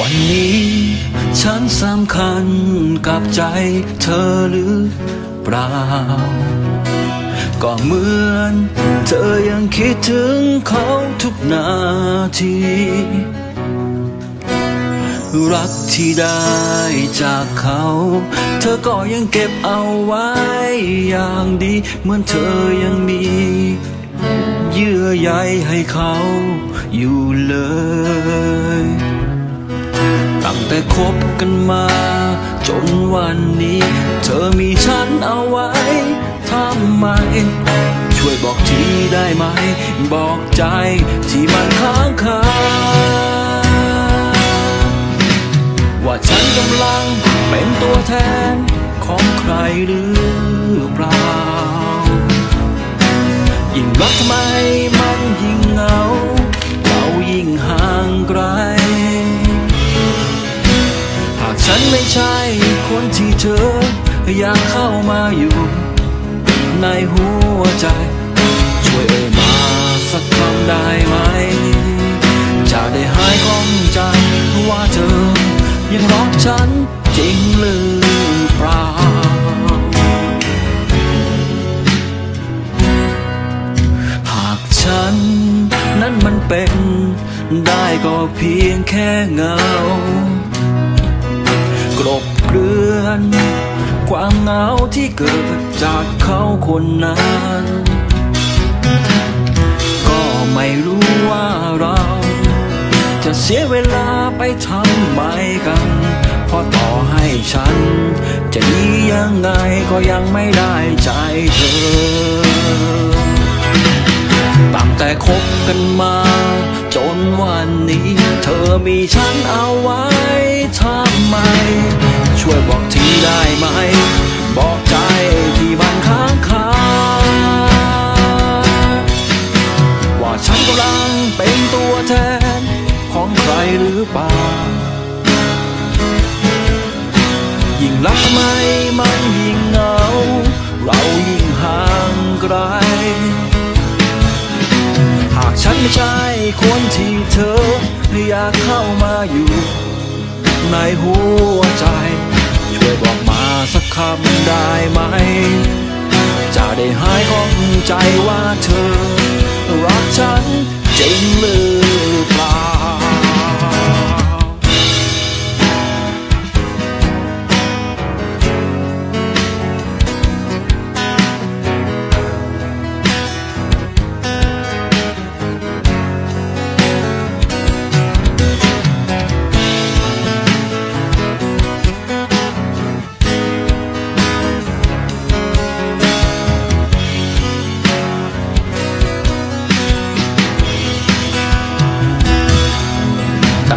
วันนี้ฉันสำคัญกับใจเธอหรือเปล่า ก็เหมือนเธอยังคิดถึงเขาทุกนาที รักที่ได้จากเขา เธอก็ยังเก็บเอาไว้อย่างดี เหมือนเธอยังมี เยื่อใยให้เขาอยู่เลย แต่คบกันมา จนวันนี้ เธอมีฉันเอาไว้ทำไม ช่วยบอกทีได้ไหม บอกใจที่มันค้างคาว่าฉันกำลังเป็นตัวแทนของใครหรือเปล่ายิ่งรักทำไม ที่เธออยากเข้ามาอยู่ ในหัวใจ ช่วยเอ่ยมาสักคำได้ไหม จะได้หายข้องใจว่าเธอ ยังรักฉันจริงหรือเปล่าหากฉัน นั้นมันเป็น ได้ก็เพียงแค่เงา กลบเกลื่อน ความเหงาที่เกิดจากเขาคนนั้น ก็ไม่รู้ว่าเรา จะเสียเวลาไปทำไมกัน เพราะต่อให้ฉัน จะดียังไงก็ยังไม่ได้ใจเธอตั้งแต่คบกันมา นวันนี้ เธอมีฉันเอาไว้ทำไม ช่วยบอกทีได้ไหม บอกใจที่มันค้างคาว่าฉันกำลังเป็นตัวแทน ของใครหรือเปล่า ยิ่งรักทำไมมันยิ่งเงา เข้ามาอยู่ ในหัวใจ ช่วยบอกมาสักคำได้ไหม จะได้หายข้องใจว่าเธอ รักฉันจริงหรือ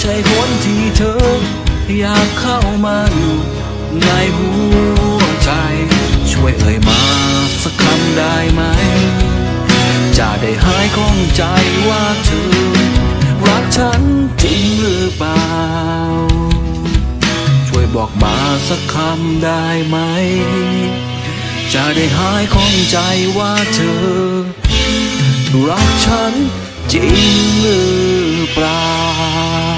ใช่คนที่เธอ อยากเข้ามาอยู่ในหัวใจ ช่วยเอ่ยมาสักคำได้ไหม จะได้หายข้องใจว่าเธอ รักฉันจริงหรือเปล่า ช่วยบอกมาสักคำได้ไหม จะได้หายข้องใจว่าเธอ รักฉันจริงหรือเปล่า